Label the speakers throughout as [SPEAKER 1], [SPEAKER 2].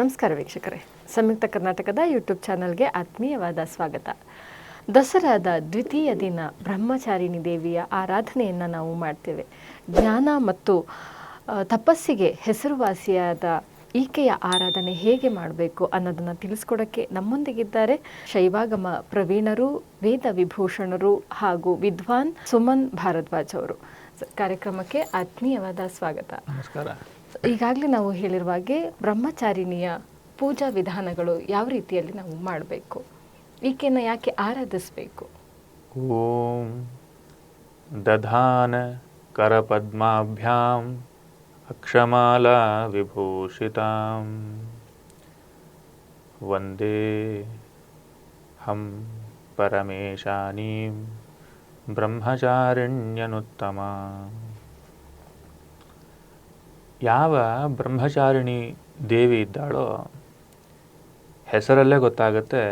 [SPEAKER 1] ನಮಸ್ಕಾರ ವೀಕ್ಷಕರೇ. ಸಂಯುಕ್ತ ಕರ್ನಾಟಕದ ಯೂಟ್ಯೂಬ್ ಚಾನಲ್ಗೆ ಆತ್ಮೀಯವಾದ ಸ್ವಾಗತ. ದಸರಾದ ದ್ವಿತೀಯ ದಿನ ಬ್ರಹ್ಮಚಾರಿಣಿ ದೇವಿಯ ಆರಾಧನೆಯನ್ನು ನಾವು ಮಾಡ್ತೇವೆ. ಜ್ಞಾನ ಮತ್ತು ತಪಸ್ಸಿಗೆ ಹೆಸರುವಾಸಿಯಾದ ಈಕೆಯ ಆರಾಧನೆ ಹೇಗೆ ಮಾಡಬೇಕು ಅನ್ನೋದನ್ನು ತಿಳಿಸ್ಕೊಡೋಕ್ಕೆ ನಮ್ಮೊಂದಿಗಿದ್ದಾರೆ ಶೈವಾಗಮ ಪ್ರವೀಣರು, ವೇದ ವಿಭೂಷಣರು ಹಾಗೂ ವಿದ್ವಾನ್ ಸುಮನ್ ಭಾರದ್ವಾಜ್ ಅವರು. ಕಾರ್ಯಕ್ರಮಕ್ಕೆ ಆತ್ಮೀಯವಾದ ಸ್ವಾಗತ.
[SPEAKER 2] ನಮಸ್ಕಾರ.
[SPEAKER 1] ಈಗಾಗಲೇ ನಾವು ಹೇಳಿರುವ ಹಾಗೆ ಬ್ರಹ್ಮಚಾರಿಣಿಯ ಪೂಜಾ ವಿಧಾನಗಳು ಯಾವ ರೀತಿಯಲ್ಲಿ ನಾವು ಮಾಡಬೇಕು? ಈಕೆಯನ್ನು ಯಾಕೆ ಆರಾಧಿಸಬೇಕು?
[SPEAKER 2] ಓಂ ದಧಾನ ಕರಪದ್ಮಾಭ್ಯಾಂ ಅಕ್ಷಮಾಲಾ ವಿಭೂಷಿತಾಂ. ವಂದೇ ಹಂ ಪರಮೇಶಾನೀಂ ಬ್ರಹ್ಮಚಾರಿಣ್ಯನುತ್ತಮ. ಯಾವ ಬ್ರಹ್ಮಚಾರಿಣಿ ದೇವಿ ಇದ್ದಾಳೋ ಹೆಸರಲ್ಲೇ ಗೊತ್ತಾಗುತ್ತೆ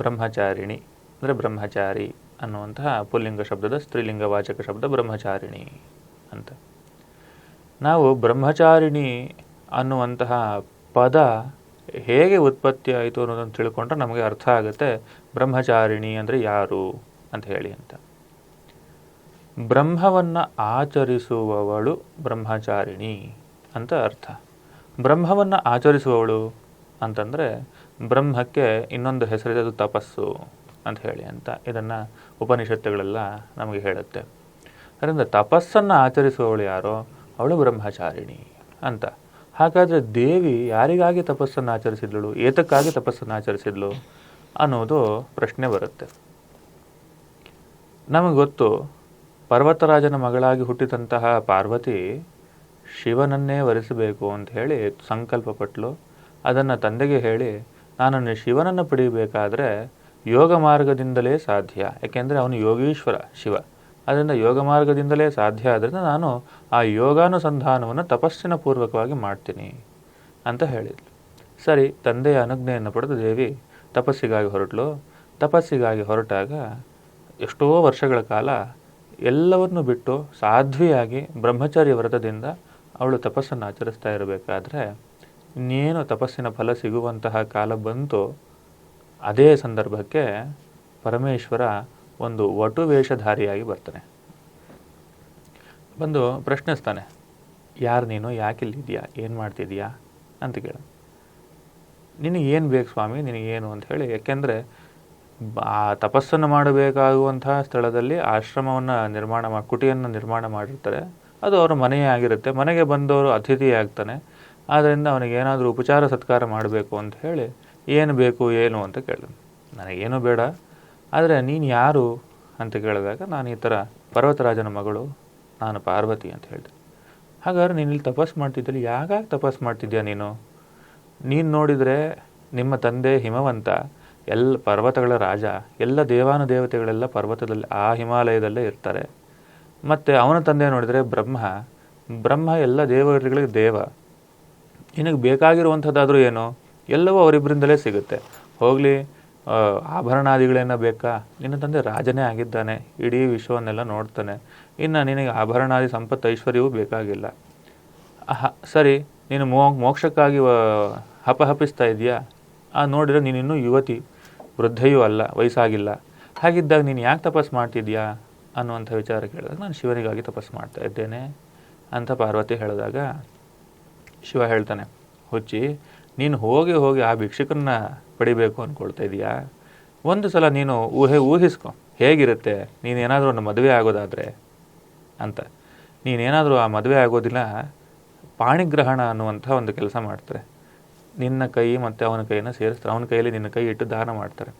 [SPEAKER 2] ಬ್ರಹ್ಮಚಾರಿಣಿ, ಅಂದರೆ ಬ್ರಹ್ಮಚಾರಿ ಅನ್ನುವಂತಹ ಪುಲ್ಲಿಂಗ ಶಬ್ದದ ಸ್ತ್ರೀಲಿಂಗ ವಾಚಕ ಶಬ್ದ ಬ್ರಹ್ಮಚಾರಿಣಿ ಅಂತ. ನಾವು ಬ್ರಹ್ಮಚಾರಿಣಿ ಅನ್ನುವಂತಹ ಪದ ಹೇಗೆ ಉತ್ಪತ್ತಿ ಆಯಿತು ಅನ್ನೋದನ್ನು ತಿಳ್ಕೊಂಡ್ರೆ ನಮಗೆ ಅರ್ಥ ಆಗುತ್ತೆ ಬ್ರಹ್ಮಚಾರಿಣಿ ಅಂದರೆ ಯಾರು ಅಂತ ಹೇಳಿ ಅಂತ. ಬ್ರಹ್ಮವನ್ನು ಆಚರಿಸುವವಳು ಬ್ರಹ್ಮಚಾರಿಣಿ. ಅಂತ ಅರ್ಥ. ಬ್ರಹ್ಮವನ್ನು ಆಚರಿಸುವವಳು ಅಂತಂದರೆ ಬ್ರಹ್ಮಕ್ಕೆ ಇನ್ನೊಂದು ಹೆಸರಿದೆ, ಅದು ತಪಸ್ಸು ಅಂತ ಹೇಳಿ ಅಂತ ಇದನ್ನು ಉಪನಿಷತ್ತುಗಳೆಲ್ಲ ನಮಗೆ ಹೇಳುತ್ತೆ. ಅದರಿಂದ ತಪಸ್ಸನ್ನು ಆಚರಿಸುವವಳು ಯಾರೋ ಅವಳು ಬ್ರಹ್ಮಚಾರಿಣಿ ಅಂತ. ಹಾಗಾದರೆ ದೇವಿ ಯಾರಿಗಾಗಿ ತಪಸ್ಸನ್ನು ಆಚರಿಸಿದ್ಳು, ಏತಕ್ಕಾಗಿ ತಪಸ್ಸನ್ನು ಆಚರಿಸಿದ್ಳು ಅನ್ನೋದು ಪ್ರಶ್ನೆ ಬರುತ್ತೆ. ನಮಗೆ ಗೊತ್ತು, ಪರ್ವತರಾಜನ ಮಗಳಾಗಿ ಹುಟ್ಟಿದಂತಹ ಪಾರ್ವತಿ ಶಿವನನ್ನೇ ವರಿಸಬೇಕು ಅಂತ ಹೇಳಿ ಸಂಕಲ್ಪ ಪಟ್ಲು. ಅದನ್ನು ತಂದೆಗೆ ಹೇಳಿ, ನಾನು ಶಿವನನ್ನು ಪಡೆಯಬೇಕಾದ್ರೆ ಯೋಗ ಮಾರ್ಗದಿಂದಲೇ ಸಾಧ್ಯ. ಯಾಕೆಂದರೆ ಅವನು ಯೋಗೀಶ್ವರ ಶಿವ. ಅದರಿಂದ ಯೋಗ ಮಾರ್ಗದಿಂದಲೇ ಸಾಧ್ಯ ಆದ್ದರಿಂದ ನಾನು ಆ ಯೋಗಾನುಸಂಧಾನವನ್ನು ತಪಸ್ಸಿನ ಪೂರ್ವಕವಾಗಿ ಮಾಡ್ತೀನಿ ಅಂತ ಹೇಳಿದ್ಲು. ಸರಿ, ತಂದೆಯ ಅನುಜ್ಞೆಯನ್ನು ಪಡೆದು ದೇವಿ ತಪಸ್ಸಿಗಾಗಿ ಹೊರಟಳು ತಪಸ್ಸಿಗಾಗಿ ಹೊರಟಾಗ ಎಷ್ಟೋ ವರ್ಷಗಳ ಕಾಲ ಎಲ್ಲವನ್ನು ಬಿಟ್ಟು ಸಾಧ್ವಿಯಾಗಿ ಬ್ರಹ್ಮಚಾರ್ಯ ವ್ರತದಿಂದ ಅವಳು ತಪಸ್ಸನ್ನು ಆಚರಿಸ್ತಾ ಇರಬೇಕಾದ್ರೆ ಇನ್ನೇನು ತಪಸ್ಸಿನ ಫಲ ಸಿಗುವಂತಹ ಕಾಲ ಬಂತು ಅದೇ ಸಂದರ್ಭಕ್ಕೆ ಪರಮೇಶ್ವರ ಒಂದು ವಟು ವೇಷಧಾರಿಯಾಗಿ ಬರ್ತಾನೆ. ಬಂದು ಪ್ರಶ್ನಿಸ್ತಾನೆ, ಯಾರು ನೀನು? ಯಾಕಿಲ್ಲಿದೆಯಾ ಏನು ಮಾಡ್ತಿದ್ಯಾ ಅಂತ ಕೇಳ. ನಿನಗೇನು ಬೇಕು ಸ್ವಾಮಿ? ನಿನಗೇನು ಅಂತ ಹೇಳಿ, ಯಾಕೆಂದರೆ ಆ ತಪಸ್ಸನ್ನು ಮಾಡಬೇಕಾಗುವಂತಹ ಸ್ಥಳದಲ್ಲಿ ಆಶ್ರಮವನ್ನು ನಿರ್ಮಾಣ ಮಾಡಿ ಕುಟಿಯನ್ನು ನಿರ್ಮಾಣ ಮಾಡಿರ್ತಾರೆ. ಅದು ಅವರ ಮನೆಯೇ ಆಗಿರುತ್ತೆ. ಮನೆಗೆ ಬಂದವರು ಅತಿಥಿ ಆಗ್ತಾನೆ. ಆದ್ದರಿಂದ ಅವನಿಗೆ ಏನಾದರೂ ಉಪಚಾರ, ಸತ್ಕಾರ ಮಾಡಬೇಕು ಅಂತ ಹೇಳಿ ಏನು ಬೇಕು, ಏನು ಅಂತ ಕೇಳಿದೆ ನನಗೇನು ಬೇಡ. ಆದರೆ ನೀನು ಯಾರು ಅಂತ ಕೇಳಿದಾಗ ನಾನು ಈ ಥರ ಪರ್ವತರಾಜನ ಮಗಳು, ನಾನು ಪಾರ್ವತಿ ಅಂತ ಹೇಳಿದೆ. ಹಾಗಾದ್ರೆ ನೀನು ಇಲ್ಲಿ ತಪಸ್ ಮಾಡ್ತಿದ್ದಲ್ಲಿ ಯಾಕಾಗಿ ತಪಸ್ ಮಾಡ್ತಿದ್ಯಾ ನೀನು? ನೀನು ನೋಡಿದರೆ ನಿಮ್ಮ ತಂದೆ ಹಿಮವಂತ, ಎಲ್ಲ ಪರ್ವತಗಳ ರಾಜ, ಎಲ್ಲ ದೇವಾನು ದೇವತೆಗಳೆಲ್ಲ ಪರ್ವತದಲ್ಲಿ ಆ ಹಿಮಾಲಯದಲ್ಲೇ ಇರ್ತಾರೆ. ಮತ್ತು ಅವನ ತಂದೆ ನೋಡಿದರೆ ಬ್ರಹ್ಮ ಬ್ರಹ್ಮ ಎಲ್ಲ ದೇವರುಗಳಿಗೆ ದೇವ. ನಿನಗೆ ಬೇಕಾಗಿರುವಂಥದ್ದಾದರೂ ಏನು? ಎಲ್ಲವೂ ಅವರಿಬ್ಬರಿಂದಲೇ ಸಿಗುತ್ತೆ. ಹೋಗಲಿ ಆಭರಣಾದಿಗಳೇನ ಬೇಕಾ? ನಿನ್ನ ತಂದೆ ರಾಜನೇ ಆಗಿದ್ದಾನೆ. ಇಡೀ ವಿಶ್ವವನ್ನೆಲ್ಲ ನೋಡ್ತಾನೆ. ಇನ್ನು ನಿನಗೆ ಆಭರಣಾದಿ ಸಂಪತ್ತು ಐಶ್ವರ್ಯವೂ ಬೇಕಾಗಿಲ್ಲ. ಸರಿ, ನೀನು ಮೋ, ಮೋಕ್ಷಕ್ಕಾಗಿ ಹಪಹಪಿಸ್ತಾ ಇದೆಯಾ ಆ, ನೋಡಿದ್ರೆ ನೀನಿನ್ನೂ ಯುವತಿ, ವೃದ್ಧೆಯೂ ಅಲ್ಲ, ವಯಸ್ಸಾಗಿಲ್ಲ. ಹಾಗಿದ್ದಾಗ ನೀನು ಯಾಕೆ ತಪಸ್ ಮಾಡ್ತಿದ್ಯಾ ಅನ್ನುವಂಥ ವಿಚಾರ ಕೇಳಿದಾಗ ನಾನು ಶಿವನಿಗಾಗಿ ತಪಸ್ಸು ಮಾಡ್ತಾ ಇದ್ದೇನೆ ಅಂತ ಪಾರ್ವತಿ ಹೇಳಿದಾಗ ಶಿವ ಹೇಳ್ತಾನೆ, ಹುಚ್ಚಿ, ನೀನು ಹೋಗಿ ಹೋಗಿ ಆ ಭಿಕ್ಷಕನ್ನ ಪಡಿಬೇಕು ಅಂದ್ಕೊಳ್ತಾ ಇದೀಯಾ? ಒಂದು ಸಲ ನೀನು ಊಹೆ ಊಹಿಸ್ಕೊ, ಹೇಗಿರುತ್ತೆ, ನೀನೇನಾದರೂ ಒಂದು ಮದುವೆ ಆಗೋದಾದರೆ ಅಂತ. ನೀನೇನಾದರೂ ಆ ಮದುವೆ ಆಗೋದಿಲ್ಲ, ಪಾಣಿಗ್ರಹಣ ಅನ್ನುವಂಥ ಒಂದು ಕೆಲಸ ಮಾಡ್ತಾರೆ. ನಿನ್ನ ಕೈ ಮತ್ತು ಅವನ ಕೈಯನ್ನು ಸೇರಿಸ್ತಾರೆ, ಅವನ ಕೈಯಲ್ಲಿ ನಿನ್ನ ಕೈ ಇಟ್ಟು ದಾನ ಮಾಡ್ತಾರೆ.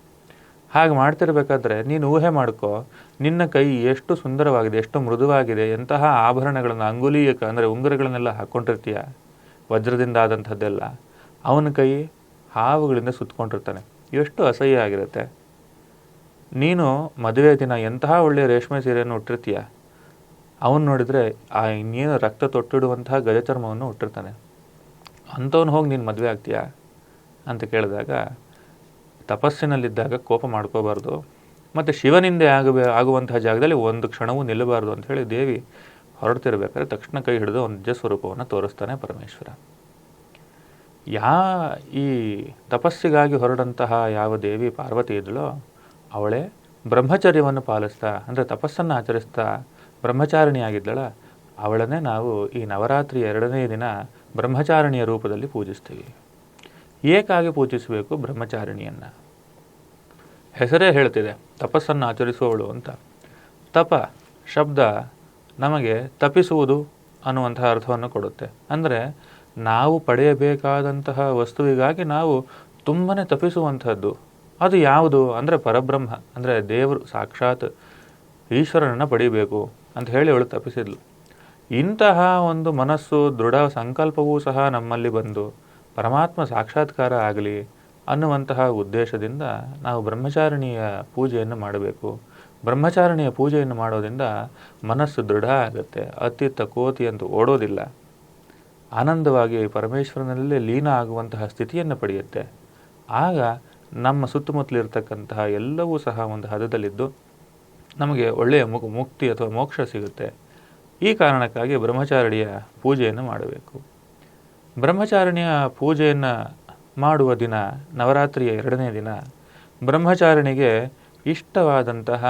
[SPEAKER 2] ಹಾಗೆ ಮಾಡ್ತಿರ್ಬೇಕಾದ್ರೆ ನೀನು ಊಹೆ ಮಾಡ್ಕೋ, ನಿನ್ನ ಕೈ ಎಷ್ಟು ಸುಂದರವಾಗಿದೆ, ಎಷ್ಟು ಮೃದುವಾಗಿದೆ, ಎಂತಹ ಆಭರಣಗಳನ್ನು ಅಂಗುಲೀಯಕ ಅಂದರೆ ಉಂಗುರಗಳನ್ನೆಲ್ಲ ಹಾಕ್ಕೊಂಡಿರ್ತೀಯ? ವಜ್ರದಿಂದ ಆದಂಥದ್ದೆಲ್ಲ. ಅವನ ಕೈ ಹಾವುಗಳಿಂದ ಸುತ್ತಕೊಂಡಿರ್ತಾನೆ ಎಷ್ಟು ಅಸಹ್ಯ ಆಗಿರುತ್ತೆ. ನೀನು ಮದುವೆ ದಿನ ಎಂತಹ ಒಳ್ಳೆಯ ರೇಷ್ಮೆ ಸೀರೆಯನ್ನು ಉಟ್ಟಿರ್ತೀಯ? ಅವನು ನೋಡಿದರೆ ಆ ಇನ್ನೇನು ರಕ್ತ ತೊಟ್ಟಿಡುವಂತಹ ಗಜಚರ್ಮವನ್ನು ಉಟ್ಟಿರ್ತಾನೆ. ಅಂಥವನು ಹೋಗಿ ನೀನು ಮದುವೆ ಆಗ್ತೀಯಾ? ಅಂತ ಕೇಳಿದಾಗ ತಪಸ್ಸಿನಲ್ಲಿದ್ದಾಗ ಕೋಪ ಮಾಡ್ಕೋಬಾರ್ದು. ಮತ್ತು ಶಿವನಿಂದೆ ಆಗಬೇ, ಆಗುವಂತಹ ಜಾಗದಲ್ಲಿ ಒಂದು ಕ್ಷಣವೂ ನಿಲ್ಲಬಾರ್ದು ಅಂತ ಹೇಳಿ ದೇವಿ ಹೊರಡ್ತಿರ್ಬೇಕಾದ್ರೆ ತಕ್ಷಣ ಕೈ ಹಿಡಿದು ಒಂದು ನಿಜ ಸ್ವರೂಪವನ್ನು ತೋರಿಸ್ತಾನೆ ಪರಮೇಶ್ವರ. ಯಾ, ಈ ತಪಸ್ಸಿಗಾಗಿ ಹೊರಡಂತಹ ಯಾವ ದೇವಿ ಪಾರ್ವತಿ ಇದ್ಲೋ ಅವಳೇ ಬ್ರಹ್ಮಚರ್ಯವನ್ನು ಪಾಲಿಸ್ತಾ, ಅಂದರೆ ತಪಸ್ಸನ್ನು ಆಚರಿಸ್ತಾ ಬ್ರಹ್ಮಚಾರಿಣಿಯಾಗಿದ್ದಳ ಅವಳನ್ನೇ ನಾವು ಈ ನವರಾತ್ರಿ ಎರಡನೇ ದಿನ ಬ್ರಹ್ಮಚಾರಣಿಯ ರೂಪದಲ್ಲಿ ಪೂಜಿಸ್ತೀವಿ. ಏಕಾಗಿ ಪೂಜಿಸಬೇಕು ಬ್ರಹ್ಮಚಾರಿಣಿಯನ್ನು. ಹೆಸರೇ ಹೇಳ್ತಿದೆ, ತಪಸ್ಸನ್ನು ಆಚರಿಸುವವಳು ಅಂತ. ತಪ, ಶಬ್ದ ನಮಗೆ ತಪಿಸುವುದು ಅನ್ನುವಂತಹ ಅರ್ಥವನ್ನು ಕೊಡುತ್ತೆ. ಅಂದರೆ ನಾವು ಪಡೆಯಬೇಕಾದಂತಹ ವಸ್ತುವಿಗಾಗಿ ನಾವು ತುಂಬನೇ ತಪಿಸುವಂಥದ್ದು ಅದು ಯಾವುದು? ಅಂದರೆ ಪರಬ್ರಹ್ಮ, ಅಂದರೆ ದೇವರು ಸಾಕ್ಷಾತ್ ಈಶ್ವರನನ್ನು ಪಡಿಬೇಕು ಅಂತ ಹೇಳಿ ಅವಳು ತಪಿಸಿದ್ಲು ಇಂತಹ ಒಂದು ಮನಸ್ಸು, ದೃಢ ಸಂಕಲ್ಪವೂ ಸಹ ನಮ್ಮಲ್ಲಿ ಬಂದು ಪರಮಾತ್ಮ ಸಾಕ್ಷಾತ್ಕಾರ ಆಗಲಿ ಅನ್ನುವಂತಹ ಉದ್ದೇಶದಿಂದ ನಾವು ಬ್ರಹ್ಮಚಾರಿಣಿಯ ಪೂಜೆಯನ್ನು ಮಾಡಬೇಕು. ಬ್ರಹ್ಮಚಾರಿಣಿಯ ಪೂಜೆಯನ್ನು ಮಾಡೋದ್ರಿಂದ ಮನಸ್ಸು ದೃಢ ಆಗುತ್ತೆ. ಅತ್ತಿತ್ತ ಕೋತಿ ಅಂತ ಓಡೋದಿಲ್ಲ. ಆನಂದವಾಗಿ ಪರಮೇಶ್ವರನಲ್ಲೇ ಲೀನ ಆಗುವಂತಹ ಸ್ಥಿತಿಯನ್ನು ಪಡೆಯುತ್ತೆ. ಆಗ ನಮ್ಮ ಸುತ್ತಮುತ್ತಲಿರ್ತಕ್ಕಂತಹ ಎಲ್ಲವೂ ಸಹ ಒಂದು ಹದದಲ್ಲಿದ್ದು ನಮಗೆ ಒಳ್ಳೆಯ ಮುಕ್ ಮುಕ್ತಿ ಅಥವಾ ಮೋಕ್ಷ ಸಿಗುತ್ತೆ. ಈ ಕಾರಣಕ್ಕಾಗಿ ಬ್ರಹ್ಮಚಾರಿಣಿಯ ಪೂಜೆಯನ್ನು ಮಾಡಬೇಕು. ಬ್ರಹ್ಮಚಾರಿಣಿಯ ಪೂಜೆಯನ್ನು ಮಾಡುವ ದಿನ, ನವರಾತ್ರಿಯ ಎರಡನೇ ದಿನ, ಬ್ರಹ್ಮಚಾರಿಣಿಗೆ ಇಷ್ಟವಾದಂತಹ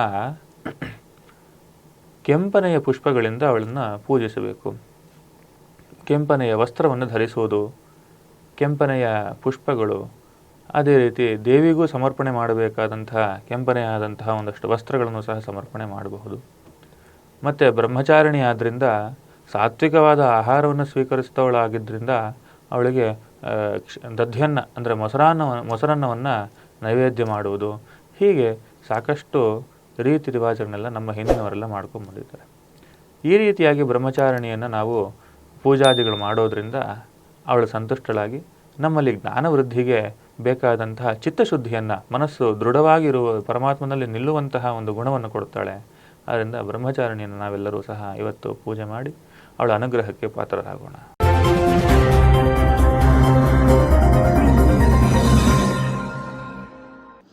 [SPEAKER 2] ಕೆಂಪನೆಯ ಪುಷ್ಪಗಳಿಂದ ಅವಳನ್ನು ಪೂಜಿಸಬೇಕು. ಕೆಂಪನೆಯ ವಸ್ತ್ರವನ್ನು ಧರಿಸುವುದು, ಕೆಂಪನೆಯ ಪುಷ್ಪಗಳು, ಅದೇ ರೀತಿ ದೇವಿಗೂ ಸಮರ್ಪಣೆ ಮಾಡಬೇಕಾದಂತಹ, ಕೆಂಪನೆಯಾದಂತಹ ಒಂದಷ್ಟು ವಸ್ತ್ರಗಳನ್ನು ಸಹ ಸಮರ್ಪಣೆ ಮಾಡಬಹುದು. ಮತ್ತು ಬ್ರಹ್ಮಚಾರಿಣಿ ಆದ್ದರಿಂದ ಸಾತ್ವಿಕವಾದ ಆಹಾರವನ್ನು ಸ್ವೀಕರಿಸಿದವಳಾಗಿದ್ದರಿಂದ ಅವಳಿಗೆ ದಧ್ಯನ್ನ, ಅಂದರೆ ಮೊಸರನ್ನ, ಮೊಸರನ್ನವನ್ನು ನೈವೇದ್ಯ ಮಾಡುವುದು. ಹೀಗೆ ಸಾಕಷ್ಟು ರೀತಿ ರಿವಾಜಗಳನ್ನೆಲ್ಲ ನಮ್ಮ ಹಿಂದಿನವರೆಲ್ಲ ಮಾಡ್ಕೊಂಡು ಬಂದಿದ್ದಾರೆ. ಈ ರೀತಿಯಾಗಿ ಬ್ರಹ್ಮಚಾರಣಿಯನ್ನು ನಾವು ಪೂಜಾದಿಗಳು ಮಾಡೋದ್ರಿಂದ ಅವಳು ಸಂತುಷ್ಟಳಾಗಿ ನಮ್ಮಲ್ಲಿ ಜ್ಞಾನ ವೃದ್ಧಿಗೆ ಬೇಕಾದಂತಹ ಚಿತ್ತಶುದ್ಧಿಯನ್ನು, ಮನಸ್ಸು ದೃಢವಾಗಿರುವ ಪರಮಾತ್ಮನಲ್ಲಿ ನಿಲ್ಲುವಂತಹ ಒಂದು ಗುಣವನ್ನು ಕೊಡುತ್ತಾಳೆ. ಆದ್ದರಿಂದ ಬ್ರಹ್ಮಚಾರಣಿಯನ್ನು ನಾವೆಲ್ಲರೂ ಸಹ ಇವತ್ತು ಪೂಜೆ ಮಾಡಿ ಅವಳ ಅನುಗ್ರಹಕ್ಕೆ ಪಾತ್ರರಾಗೋಣ.